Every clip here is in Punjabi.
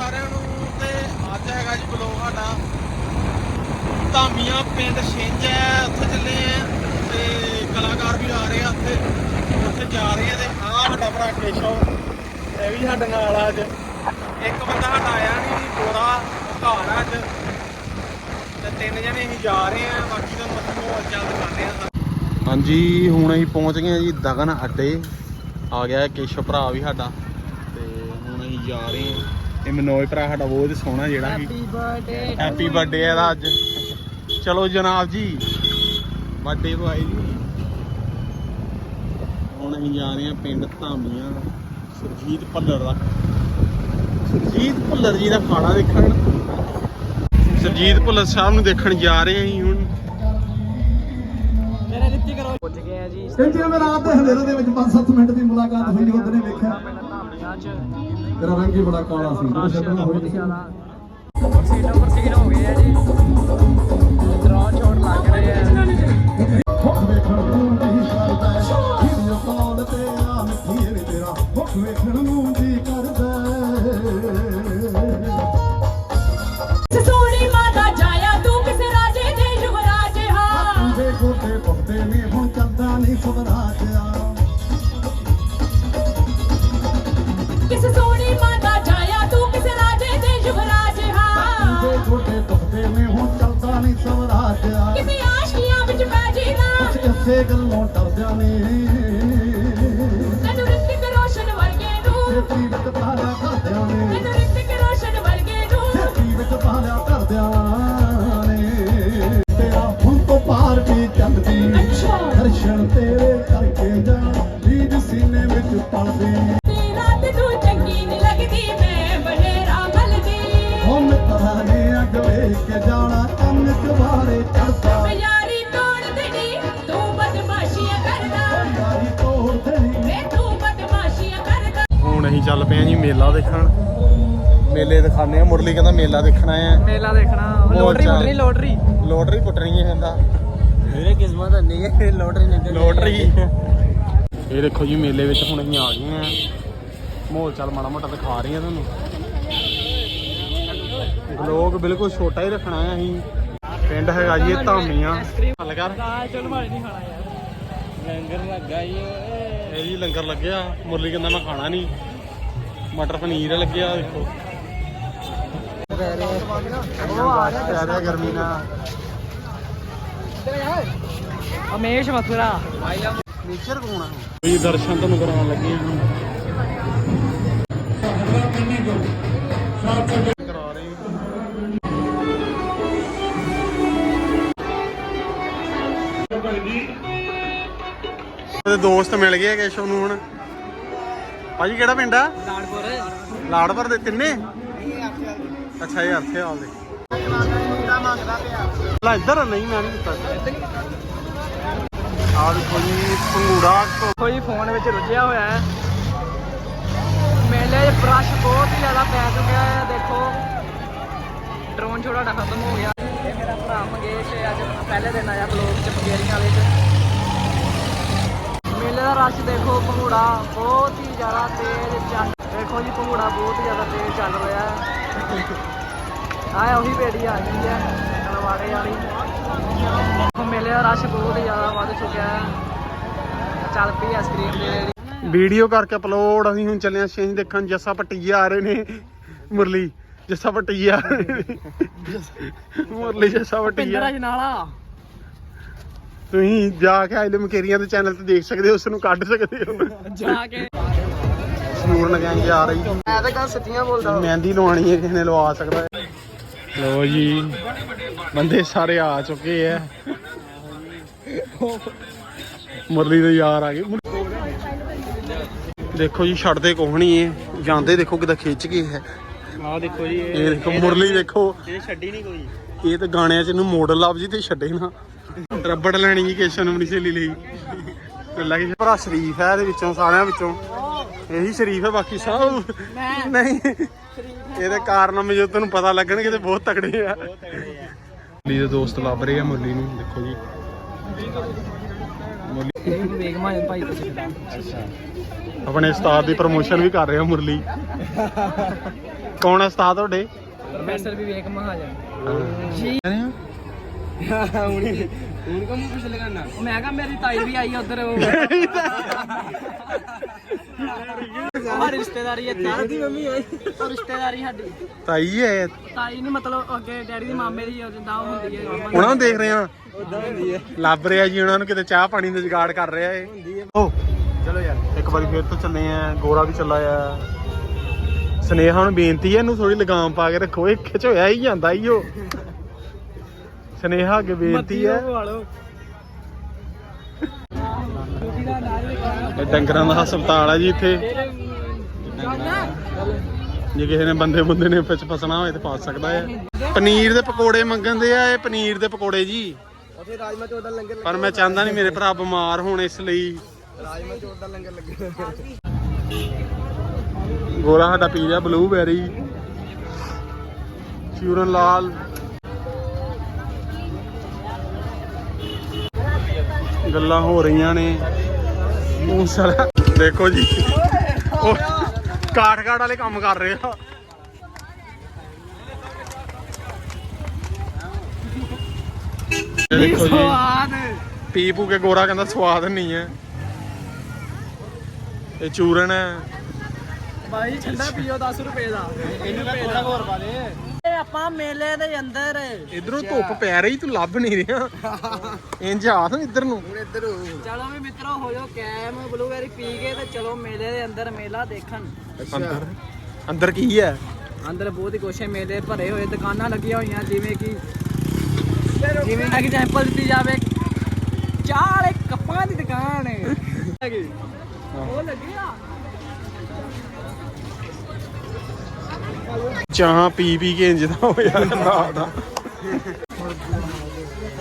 ਸਾਰਿਆਂ ਨੂੰ ਤੇ ਅੱਜ ਹੈਗਾ ਜੀ ਬਲੌਗ ਸਾਡਾ। ਧਾਮੀਆਂ ਪਿੰਡ ਛਿੰਝ ਹੈ, ਉੱਥੇ ਚੱਲੇ ਆ ਤੇ ਕਲਾਕਾਰ ਵੀ ਆ ਰਹੇ ਆ ਉੱਥੇ। ਉੱਥੇ ਜਾ ਰਹੇ ਆ ਤੇ ਆਹ ਸਾਡਾ ਭਰਾ ਕੇਸ਼ਵ ਇਹ ਵੀ ਸਾਡੇ ਨਾਲ ਆ ਅੱਜ। ਇੱਕ ਬੰਦਾ ਸਾਡਾ ਆਇਆ ਨਹੀਂ ਗੋਰਾ ਉਹ ਘਰ ਆ ਅੱਜ। ਤੇ ਤਿੰਨ ਜਣੇ ਅਸੀਂ ਜਾ ਰਹੇ ਆ, ਬਾਕੀ ਦਾ ਮਤਲਬ ਚੱਲ ਦਿਖਾਉਂਦੇ ਆ। ਹਾਂਜੀ, ਹੁਣ ਅਸੀਂ ਪਹੁੰਚ ਗਏ ਆ ਜੀ ਦਗਨ ਅੱਡੇ। ਆ ਗਿਆ ਕੇਸ਼ਵ ਭਰਾ ਵੀ ਸਾਡਾ। ਤੇ ਹੁਣ ਅਸੀਂ ਜਾ ਰਹੇ ਹਾਂ ਇਹ ਮਨੋਜ ਭਰਾ ਸਾਡਾ ਬਹੁਤ ਸੋਹਣਾ ਜਿਹੜਾ ਕਿ ਬਰਥਡੇ ਹੈਪੀ ਬਰਥਡੇ ਇਹਦਾ ਅੱਜ। ਚਲੋ ਜਨਾਬ ਜੀ ਬਰਥਡੇ ਭਾਈ ਜੀ। ਹੁਣ ਅਸੀਂ ਜਾ ਰਹੇ ਹਾਂ ਪਿੰਡ ਧਾਮੀਆਂ ਸੁਰਜੀਤ ਭੱਲਰ ਦਾ। ਸੁਰਜੀਤ ਭੱਲਰ ਜੀ ਦਾ ਖਾਣਾ ਦੇਖਣ। ਸੁਰਜੀਤ ਭੱਲਰ ਸਾਹਿਬ ਨੂੰ ਦੇਖਣ ਜਾ ਰਹੇ ਹਾਂ ਅਸੀਂ ਹੁਣ। ਮੇਰਾ ਰਿੱਤੀ ਕਰੋ ਪੁੱਜ ਗਏ ਆ ਜੀ। ਤੇ ਜਿਵੇਂ ਰਾਤ ਦੇ ਹਨੇਰੇ ਦੇ ਵਿੱਚ 5-7 ਮਿੰਟ ਦੀ ਮੁਲਾਕਾਤ ਹੋਈ ਉਹਦੇ ਨੇ ਵੇਖਿਆ। ਤੇਰਾ ਰੰਗ ਹੀ ਬੜਾ ਕਾਲਾ ਸੀ ਉਹ ਛੱਡਣਾ ਹੋਈ ਨਹੀਂ ਜ਼ਿਆਦਾ। ਸੀਟਾਂ ਪਰ ਸੀਟ ਹੋ ਗਏ ਆ ਜੀ। ਡਰਾ ਛੋਟ ਲੱਗ ਰਹੇ ਆ। ਚੱਲਦਾ ਨਹੀਂ ਸਵਰਾਜ ਆ ਕਿਸੇ ਸੋਹਣੀ ਮਾਤਾ ਜਾਇਆ ਤੂੰ ਕਿਸੇ ਰਾਜੇ ਦੇ ਯੁਵਰਾਜ ਹਾਂ ਦੇ ਗੋਟੇ ਪੱਤੇ ਨੇ ਹੁਣ ਚੱਲਦਾ ਨਹੀਂ ਸਵਰਾਜ ਕਿਸੇ ਆਸ਼ਕੀਆਂ ਵਿੱਚ ਪੈ ਜੀਨਾ ਕੁਛ ਇਸੇ ਗੱਲੋਂ ਡਰਦਿਆਂ ਨੇ। ਅੱਛਾ। ਦਰਸ਼ਨ ਤੇਰੇ ਕਰਕੇ ਜਾ ਰੀਜ ਸੀਨੇ ਵਿੱਚ ਪਲਦੀ ਤੇ ਰਾਤ ਤੂੰ ਚੰਗੀ ਨੀ ਲੱਗਦੀ ਮੈਂ ਬਨੇਰਾ ਮਲਦੀ ਹੁਣ ਮਿੱਤਰਾਂ ਨੇ ਅੱਗ ਵੇਖ ਕੇ ਜਾਣਾ ਕੰਨ ਚਵਾਰੇ ਚੜਦਾ ਯਾਰੀ ਤੋੜ ਦੇਣੀ ਤੂੰ ਬਦਮਾਸ਼ੀਆਂ ਕਰਦਾ। ਯਾਰੀ ਤੋੜ ਦੇਣੀ। ਵੇ ਤੂੰ ਬਦਮਾਸ਼ੀਆਂ ਕਰਦਾ। ਹੁਣ ਅਸੀਂ ਚੱਲ ਪਏ ਆ ਜੀ ਮੇਲਾ ਦੇਖਣ। ਮੇਲੇ ਦਿਖਾਣੇ ਆ ਮੁਰਲੀ ਕਹਿੰਦਾ ਮੇਲਾ ਦੇਖਣਾ ਆ। ਮੇਲਾ ਦੇਖਣਾ। Lottery lottery. ਲੋਟਰੀ ਪੁੱਟਣੀ ਹੈ ਕਹਿੰਦਾ ਮੇਰੇ ਕਿਸਮਤ ਨਹੀਂ ਹੈ ਲੋਟਰੀ ਨਿਕਲ ਲੋਟਰੀ। ਇਹ ਦੇਖੋ ਜੀ ਮੇਲੇ ਵਿੱਚ ਹੁਣ ਅਸੀਂ ਆ ਗਏ ਆ ਮਾਹੌਲ ਚੱਲ ਮਾੜਾ ਮੋਟਾ ਦਿਖਾ ਰਹੇ ਆ ਤੁਹਾਨੂੰ। ਲੋਕ ਬਿਲਕੁਲ ਛੋਟਾ ਹੀ ਰੱਖਣਾ ਹੈ ਅਸੀਂ। ਪਿੰਡ ਹੈਗਾ ਜੀ ਇਹ ਧਾਮੀਆਂ ਹੱਲ ਕਰ। ਦਾਲ ਚੁੱਲ ਮਾਰੀ ਨਹੀਂ ਖਾਣਾ ਯਾਰ ਲੰਗਰ ਲੱਗਾ ਹੀ ਓਏ ਇਹ ਜੀ ਲੰਗਰ ਲੱਗਿਆ। ਮੁਰਲੀ ਕਹਿੰਦਾ ਮੈਂ ਖਾਣਾ ਨਹੀਂ। ਮਟਰ ਪਨੀਰ ਲੱਗਿਆ ਦੇਖੋ। ਉਹ ਆ। ਰਿਹਾ ਪੈ ਰਿਹਾ ਗਰਮੀ ਨਾਲ। ਅਮੇਸ਼ ਮਥੁਰਾ। ਨੇਚਰ ਕੋਣ ਆ? ਵੀ ਦਰਸ਼ਨ ਤੁਹਾਨੂੰ ਕਰਾਉਣ ਲੱਗੇ ਹਾਂ ਕਰਾ ਰਹੇ ਦੋਸਤ ਮਿਲ ਗਏ ਆ ਕੇਸ਼ਵ ਨੂੰ ਹੁਣ? ਭਾਜੀ ਕਿਹੜਾ ਪਿੰਡ ਆ? ਲਾੜਪੁਰ ਲਾੜਪੁਰ ਦੇ ਤਿੰਨੇ? ਅੱਛਾ ਇਹ ਅਰਥੇ ਆਲ ਦੇ ਲਾ ਇੱਧਰ ਨਹੀਂ, ਮੈਂ ਨਹੀਂ ਦਿੱਤਾ। ਆ ਦੇਖੋ ਪੰਗੂੜਾ ਕੋਈ ਫੋਨ ਵਿੱਚ ਰੁੱਝਿਆ ਹੋਇਆ ਹੈ। ਮੇਲੇ 'ਚ ਬ੍ਰਸ਼ ਬਹੁਤ ਹੀ ਜ਼ਿਆਦਾ ਪੈ ਚੁੱਕਿਆ ਹੈ, ਦੇਖੋ। ਡਰੋਨ ਛੋੜਾ ਡਾ ਖਤਮ ਹੋ ਗਿਆ। ਇਹ ਮੇਰਾ ਭਰਾ ਮੰਗੇਸ਼ ਅੱਜ ਪਹਿਲੇ ਦਿਨ ਆਇਆ ਬਲੌਗ ਚ ਪੰਗੇਰੀਆਂ ਵਾਲੇ ਮੇਲੇ ਦਾ ਰਸ਼ ਦੇਖੋ ਪੰਗੂੜਾ ਬਹੁਤ ਹੀ ਜ਼ਿਆਦਾ ਤੇਜ਼ ਚੱਲ ਦੇਖੋ ਜੀ ਪੰਗੂੜਾ ਬਹੁਤ ਹੀ ਜ਼ਿਆਦਾ ਤੇਜ਼ ਚੱਲ ਰਿਹਾ ਹੈ। ਆਹ ਉਹੀ ਬੇੜੀ ਆ ਗਈ ਹੈ ਤਲਵਾੜੇ ਵਾਲੀ। ਮੇਲੇ ਦਾ ਰਸ਼ ਬਹੁਤ ਹੀ ਜ਼ਿਆਦਾ ਵੱਧ ਚੁੱਕਿਆ ਹੈ। ਚੱਲ ਪਈ ਆਈਸਕ੍ਰੀਮ ਦੀ ਰੇਹੜੀ ਵੀਡੀਓ ਕਰਕੇ ਅਪਲੋਡ ਅਸੀਂ ਹੁਣ ਚੱਲੇ ਆਂ ਛੇਂ ਦੇਖਣ ਜੱਸਾ ਪਟੀਆ ਆ ਰਹੇ ਨੇ। ਮੁਰਲੀ ਜੱਸਾ ਪਟੀਆ ਮੁਰਲੀ ਜੱਸਾ ਪਿੰਦਰ ਪਟੀਆ ਅਜਨਾਲਾ ਤੁਸੀਂ ਜਾ ਕੇ ਆਇਲੇ ਮਕੇਰੀਆਂ ਦੇ ਚੈਨਲ ਤੇ ਦੇਖ ਸਕਦੇ ਹੋ ਉਸ ਨੂੰ ਕੱਢ ਸਕਦੇ ਹੋ। ਜਾ ਕੇ। ਸਨੂਰ ਨਗਾਈ ਆ ਰਹੀ। ਮੈਂ ਤਾਂ ਗੱਲ ਸੱਚੀਆਂ ਬੋਲਦਾ। ਮਹਿੰਦੀ ਲਵਾਉਣੀ ਹੈ ਕਿਸੇ ਨੇ ਲਵਾ ਸਕਦਾ। ਲੋ ਜੀ ਬੰਦੇ ਸਾਰੇ ਆ ਚੁੱਕੇ ਆ। ਮੁਰਲੀ ਦੇ ਯਾਰ ਆ ਗਏ। ਦੇਖੋ ਜੀ ਛੱਡਦੇ ਕੋਹ ਨਹੀਂ ਇਹ ਜਾਂਦੇ ਦੇਖੋ ਕਿਦਾਂ ਖਿੱਚ ਕੇ ਹੈ। ਆਹ ਦੇਖੋ ਜੀ ਇਹ ਦੇਖੋ ਮੁਰਲੀ ਦੇਖੋ। ਇਹ ਛੱਡੀ ਨਹੀਂ ਕੋਈ। ਇਹ ਤਾਂ ਗਾਣਿਆਂ 'ਚ ਇਹਨੂੰ ਮੋਡਲ ਲੱਭ ਜੀ ਤੇ ਛੱਡੇ ਨਾ। ਰੱਬੜ ਲੈਣੀ ਜੀ ਕੇਸ਼ਨ ਨੂੰ ਨਹੀਂ ਸਹੇਲੀ ਲਈ। ਤੇ ਲੱਗ ਭਰਾ ਸ਼ਰੀਫ ਹੈ ਇਹਦੇ ਵਿੱਚੋਂ ਸਾਰਿਆਂ ਵਿੱਚੋਂ। ਇਹੀ ਸ਼ਰੀਫ ਹੈ ਬਾਕੀ ਸਭ। ਨਹੀਂ। ਇਹਦੇ ਕਾਰਨਾਮੇ ਜੋ ਤੈਨੂੰ ਪਤਾ ਲੱਗਣਗੇ ਤੇ ਬਹੁਤ ਤਕੜੇ ਆ। ਮੁਰਲੀ ਦੇ ਦੋਸਤ ਲੱਭ ਰਹੇ ਆ ਮੁਰਲੀ ਨੂੰ ਦੇਖੋ ਜੀ। ਇਹ ਵੇਗ ਮਾਜਨ ਭਾਈ ਤੋਂ ਸਿੱਖਦਾ ਆਪਣੇ ਉਸਤਾਦ ਦੀ ਪ੍ਰਮੋਸ਼ਨ ਵੀ ਕਰ ਰਿਹਾ ਮੁਰਲੀ ਕੌਣ ਹੈ ਉਸਤਾਦ ਤੁਹਾਡੇ? ਪ੍ਰੋਫੈਸਰ ਵਿਵੇਕ ਮਹਾਜਨ। ਹੁਣ ਕਮ ਪੁੱਛ ਲਗਾਣਾ ਮੈਂ ਕਿਹਾ ਮੇਰੀ ਤਾਈ ਵੀ ਆਈ ਉਧਰ। ਉਹ ਰਿਸ਼ਤੇਦਾਰੀ ਇੱਥੇ। ਦੀ ਮੰਮੀ ਆਈ। ਰਿਸ਼ਤੇਦਾਰੀ ਸਾਡੀ। ਤਾਈ ਹੈ ਤਾਈ ਨਹੀਂ ਮਤਲਬ ਅੱਗੇ ਡੈਡੀ ਦੀ ਮਾਮੇ ਦੀ ਜਿੱਦਾਂ ਉਹ ਹੁੰਦੀ ਹੈ। ਮਾਮਾ ਉਹਨਾਂ ਨੂੰ ਦੇਖ ਰਹੇ ਆ? ਲੱਭ ਰਿਹਾ ਜੀ ਉਹਨਾਂ ਨੂੰ ਕਿਤੇ ਚਾਹ ਪਾਣੀ ਦਾ ਜੁਗਾੜ ਕਰ ਰਿਹਾ ਏ ਓ ਚਲੋ ਯਾਰ ਇੱਕ ਵਾਰੀ ਫੇਰ ਤੋਂ ਚੱਲੇ ਆ ਗੋਰਾ ਵੀ ਚੱਲਾ ਆ। ਸਨੇਹਾ ਨੂੰ ਬੇਨਤੀ ਹੈ ਇਹਨੂੰ ਥੋੜੀ ਲਗਾਮ ਪਾ ਕੇ ਰੱਖੋ। ਇਹ ਖਿਚ ਹੋਇਆ ਹੀ ਜਾਂਦਾ ਹੀ ਉਹ ਸਨੇਹਾ ਅੱਗੇ ਬੇਨਤੀ ਹੈ ਇਹ ਡੰਗਰਾਂ ਦਾ ਹਸਪਤਾਲ ਹੈ ਜੀ ਇੱਥੇ। ਜੇ ਕਿਸੇ ਨੇ ਬੰਦੇ ਬੰਦੇ ਨੇ ਵਿੱਚ ਫਸਣਾ ਹੋਏ ਤੇ ਫਸ ਸਕਦਾ ਹੈ। ਪਨੀਰ ਦੇ ਪਕੌੜੇ ਮੰਗਣ ਦੇ ਆ ਇਹ ਪਨੀਰ ਦੇ ਪਕੌੜੇ ਜੀ। ਉੱਥੇ ਰਾਜਮਾ ਚੌਲ ਦਾ ਲੰਗਰ ਪਰ ਮੈਂ ਚਾਹੁੰਦਾ ਨਹੀਂ ਮੇਰੇ ਭਰਾ ਬਿਮਾਰ ਹੋਣ ਇਸ ਲਈ। ਰਾਜਮਾ ਚੌਲ ਦਾ ਲੰਗਰ ਲੱਗਾ ਗੋਰਾ ਸਾਡਾ ਪੀ ਰਿਹਾ ਬਲੂਬੈਰੀ ਚੂਰਨ ਲਾਲ। ਗੱਲਾਂ ਹੋ ਰਹੀਆਂ ਨੇ। ਉਹ ਸਾਲਾ ਦੇਖੋ ਜੀ। ਉਹ ਕਾਠ ਕਾਠ ਵਾਲੇ ਕੰਮ ਕਰ ਰਹੇ ਆ। ਦੇਖੋ ਜੀ। ਪੀ ਪੂ ਕੇ ਗੋਰਾ ਕਹਿੰਦਾ ਸਵਾਦ ਨਹੀਂ ਹੈ। ਇਹ ਚੂਰਨ ਹੈ। ਭਾਈ ਠੰਡਾ ਪੀਓ 10 ਰੁਪਏ ਦਾ। ਇਹਨੂੰ ਭੇਜਦਾ ਹੋਰ ਪਾ ਦੇ। ਆਪਾਂ ਮੇਲੇ ਦੇ ਅੰਦਰ। ਇਧਰੋਂ ਧੁੱਪ ਪੈ ਰਹੀ ਤੂੰ ਲੱਭ ਨਹੀਂ ਰਿਹਾ। ਇੰਜ ਆ ਤੂੰ ਇੱਧਰ ਨੂੰ। ਹੁਣ ਇੱਧਰ ਹੋ। ਚਲੋ ਵੀ ਮਿੱਤਰੋ ਹੋ ਜਾਓ ਕੈਮ ਬਲੂਬੈਰੀ ਪੀ ਕੇ ਤੇ ਚਲੋ ਮੇਲੇ ਦੇ ਅੰਦਰ ਮੇਲਾ ਦੇਖਣ। ਅੰਦਰ? ਅੰਦਰ ਕੀ ਹੈ? ਅੰਦਰ ਬਹੁਤ ਹੀ ਕੁਛ ਹੈ ਮੇਲੇ ਭਰੇ ਹੋਏ ਦੁਕਾਨਾਂ ਲੱਗੀਆਂ ਹੋਈਆਂ ਜਿਵੇਂ ਕਿ ਜਿਵੇਂ ਐਗਜ਼ਾਮਪਲ ਦਿੱਤੀ ਜਾਵੇ ਚਾਹ ਵਾਲੇ ਕੱਪਾਂ ਦੀ ਦੁਕਾਨ ਹੈਗੀ। ਉਹ ਲੱਗੀ ਆ? ਚਾਹ ਪੀ ਪੀ ਕੇ ਇੰਜ ਦਾ ਹੋਇਆ ਰਾਤ ਦਾ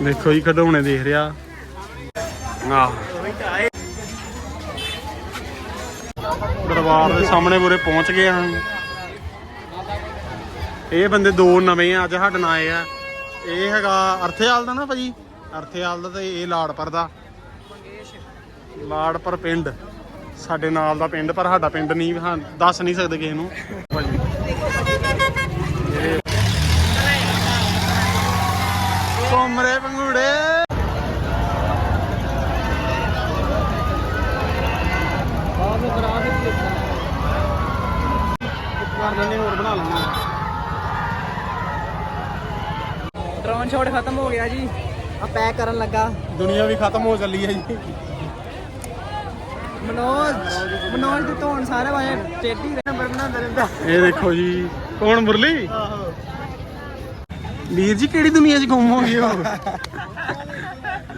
ਦੇਖੋ ਜੀ ਖਡਾਉਣੇ ਦੇਖ ਰਿਹਾ। ਆਹ। ਦਰਬਾਰ ਦੇ ਸਾਹਮਣੇ ਬੁਰੇ ਪਹੁੰਚ ਗਏ ਹਾਂ। ਇਹ ਬੰਦੇ ਦੋ ਨਵੇਂ ਆ, ਅੱਜ ਸਾਡੇ ਨਾਲ ਆਏ ਆ। ਇਹ ਹੈਗਾ ਅਰਥੇਵਾਲ ਦਾ ਨਾ ਭਾਜੀ? ਅਰਥੇਵਾਲ ਦਾ ਤੇ ਇਹ ਲਾੜਪੁਰ ਦਾ। ਲਾੜਪੁਰ ਪਿੰਡ। ਸਾਡੇ ਨਾਲ ਦਾ ਪਿੰਡ, ਪਰ ਸਾਡਾ ਪਿੰਡ ਨਹੀਂ ਦੱਸ ਨਹੀਂ ਸਕਦੇ ਕਿਸੇ ਨੂੰ ਭਾਜੀ ਇਹ ਪੰਗੂੜੇ। ਹੋਰ ਬਣਾ ਲੈਣੇ ਡਰੋਨ ਸ਼ਾਟ ਖਤਮ ਹੋ ਗਿਆ ਜੀ। ਆ ਪੈਕ ਕਰਨ ਲੱਗਾ। ਦੁਨੀਆ ਵੀ ਖਤਮ ਹੋ ਚੱਲੀ ਹੈ ਜੀ। ਮਨੋਜ ਮਨੋਜ ਦੀ ਧੌਣ ਸਾਰੇ ਵਾਜੇ ਟੇਢੀ ਨੰਬਰ ਬਣਾਉਂਦਾ ਰਹਿੰਦਾ। ਇਹ ਦੇਖੋ ਜੀ ਕੌਣ ਮੁਰਲੀ? ਵੀਰ ਜੀ ਕਿਹੜੀ ਦੁਨੀਆ 'ਚ ਗੁੰਮ ਹੋ? ਗਏ ਹੋ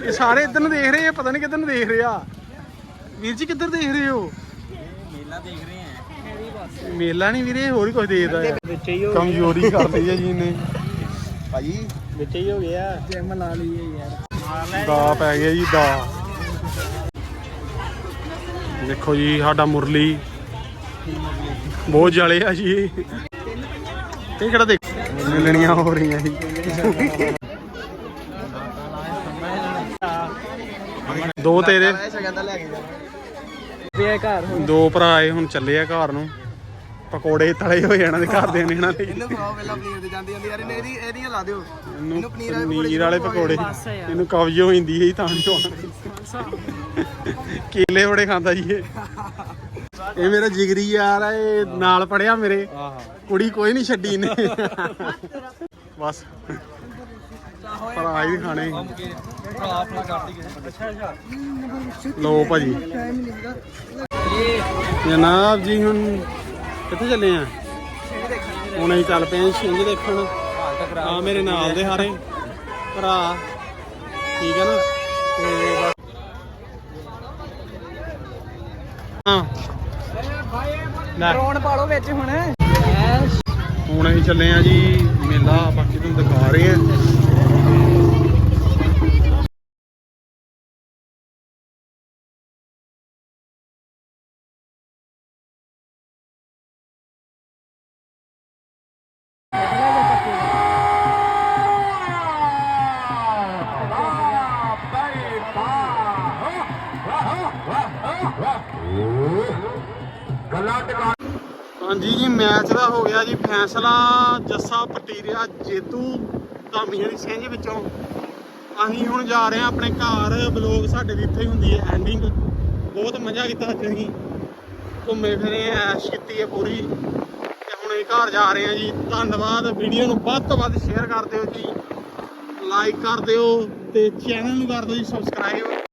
ਇਹ ਸਾਰੇ ਇੱਧਰ ਨੂੰ ਦੇਖ ਰਹੇ ਆ ਪਤਾ ਨਹੀਂ ਕਿੱਧਰ ਨੂੰ ਦੇਖ ਰਹੇ ਆ। ਵੀਰ ਜੀ ਕਿੱਧਰ ਦੇਖ ਰਹੇ ਹੋ? ਮੇਲਾ ਦੇਖ ਰਹੇ ਆ। ਮੇਲਾ ਨਹੀਂ ਵੀਰੇ ਹੋਰ ਹੀ ਕੁਝ ਦੇਖਦਾ ਕਮਜ਼ੋਰੀ ਕਰ ਲਈ ਹੈ ਜੀ ਇਹਨੇ। ਭਾਜੀ ਵਿੱਚ ਹੀ ਹੋ ਗਿਆ। ਜਿਮ ਲਾ ਲਈਏ ਯਾਰ। ਦਾ ਪੈ ਗਿਆ ਜੀ ਦਾ। ਦੇਖੋ ਜੀ ਸਾਡਾ ਮੁਰਲੀ। ਬਹੁਤ ਜਲੇ ਆ ਜੀ। ਇਹ ਕਿਹੜਾ ਦੇਖ ਮਿਲਣੀਆਂ ਹੋ ਰਹੀਆਂ ਜੀ ਦੋ ਤੇਰੇ। ਦੋ ਭਰਾ ਆਏ ਹੁਣ ਚੱਲੇ ਆ ਘਰ ਨੂੰ। ਪਕੌੜੇ ਤਲੇ ਹੋਏ ਇਹਨਾਂ ਦੇ ਘਰ ਦੇ ਨੇ ਇਹਨਾਂ ਦੇ। ਇਹਨੂੰ ਖਾਓ ਪਹਿਲਾਂ ਪਨੀਰ ਦੇ ਜਾਂਦੀ ਜਾਂਦੀ ਯਾਰ ਇਹਦੀ ਇਹਦੀਆਂ ਲਾ ਦਿਓ। ਇਹਨੂੰ ਪਨੀਰ ਵਾਲੇ ਪਕੌੜੇ। ਇਹਨੂੰ ਕਬਜ਼ ਹੋ ਜਾਂਦੀ ਹੈ ਤਾਂ ਨਹੀਂ ਕੇਲੇ ਬੜੇ ਖਾਂਦਾ ਜੀ ਇਹ। ਇਹ ਮੇਰਾ ਜਿਗਰੀ ਯਾਰ ਆ ਇਹ ਨਾਲ ਪੜਿਆ ਮੇਰੇ। ਕੁੜੀ ਕੋਈ ਨਹੀਂ ਛੱਡੀ ਨੇ ਬਸ। ਭਰਾ ਹੀ ਖਾਣੇ। ਲੋ ਭਾਜੀ। ਜਨਾਬ ਜੀ ਹੁਣ ਕਿੱਥੇ ਚੱਲੇ ਆ? ਹੁਣ ਅਸੀਂ ਚੱਲ ਪਏ ਆਂ, ਛਿੰਝ ਦੇਖਣ। ਆ ਮੇਰੇ ਨਾਲ ਦੇ ਹਾਰੇ। ਭਰਾ। ਠੀਕ ਹੈ ਨਾ? ਤੇ ਬਸ। ਹਾਂ। ਲੈ। ਡਰੋਨ ਪਾਲੋ ਵਿੱਚ ਹੁਣ। ਹੁਣ ਅਸੀਂ ਚੱਲੇ ਆ ਜੀ ਮੇਲਾ ਬਾਕੀ ਤੁਹਾਨੂੰ ਦਿਖਾ ਰਹੇ ਆ ਹਾਂਜੀ ਜੀ, ਮੈਚ ਦਾ ਹੋ ਗਿਆ ਜੀ, ਫੈਸਲਾ ਜੱਸਾ ਪਟੀਰਿਆ, ਜੇਤੂ ਧਾਮੀ ਵਾਲੀ ਸਿੰਘ ਵਿੱਚੋਂ। ਅਸੀਂ ਹੁਣ ਜਾ ਰਹੇ ਹਾਂ ਆਪਣੇ ਘਰ ਬਲੌਗ ਸਾਡੇ ਦੀ ਇੱਥੇ ਹੀ ਹੁੰਦੀ ਹੈ ਐਂਡਿੰਗ ਬਹੁਤ ਮਜ਼ਾ ਕੀਤਾ ਅੱਜ ਅਸੀਂ। ਘੁੰਮੇ ਫਿਰੇ, ਐਸ਼ ਕੀਤੀ ਹੈ ਪੂਰੀ। ਤੇ ਹੁਣ ਅਸੀਂ ਘਰ ਜਾ ਰਹੇ ਹਾਂ ਜੀ। ਧੰਨਵਾਦ, ਵੀਡੀਓ ਨੂੰ ਵੱਧ ਤੋਂ ਵੱਧ ਸ਼ੇਅਰ ਕਰ ਦਿਓ ਜੀ। ਲਾਈਕ ਕਰ ਦਿਓ ਤੇ ਚੈਨਲ ਨੂੰ ਕਰ ਦਿਓ ਜੀ ਸਬਸਕ੍ਰਾਈਬ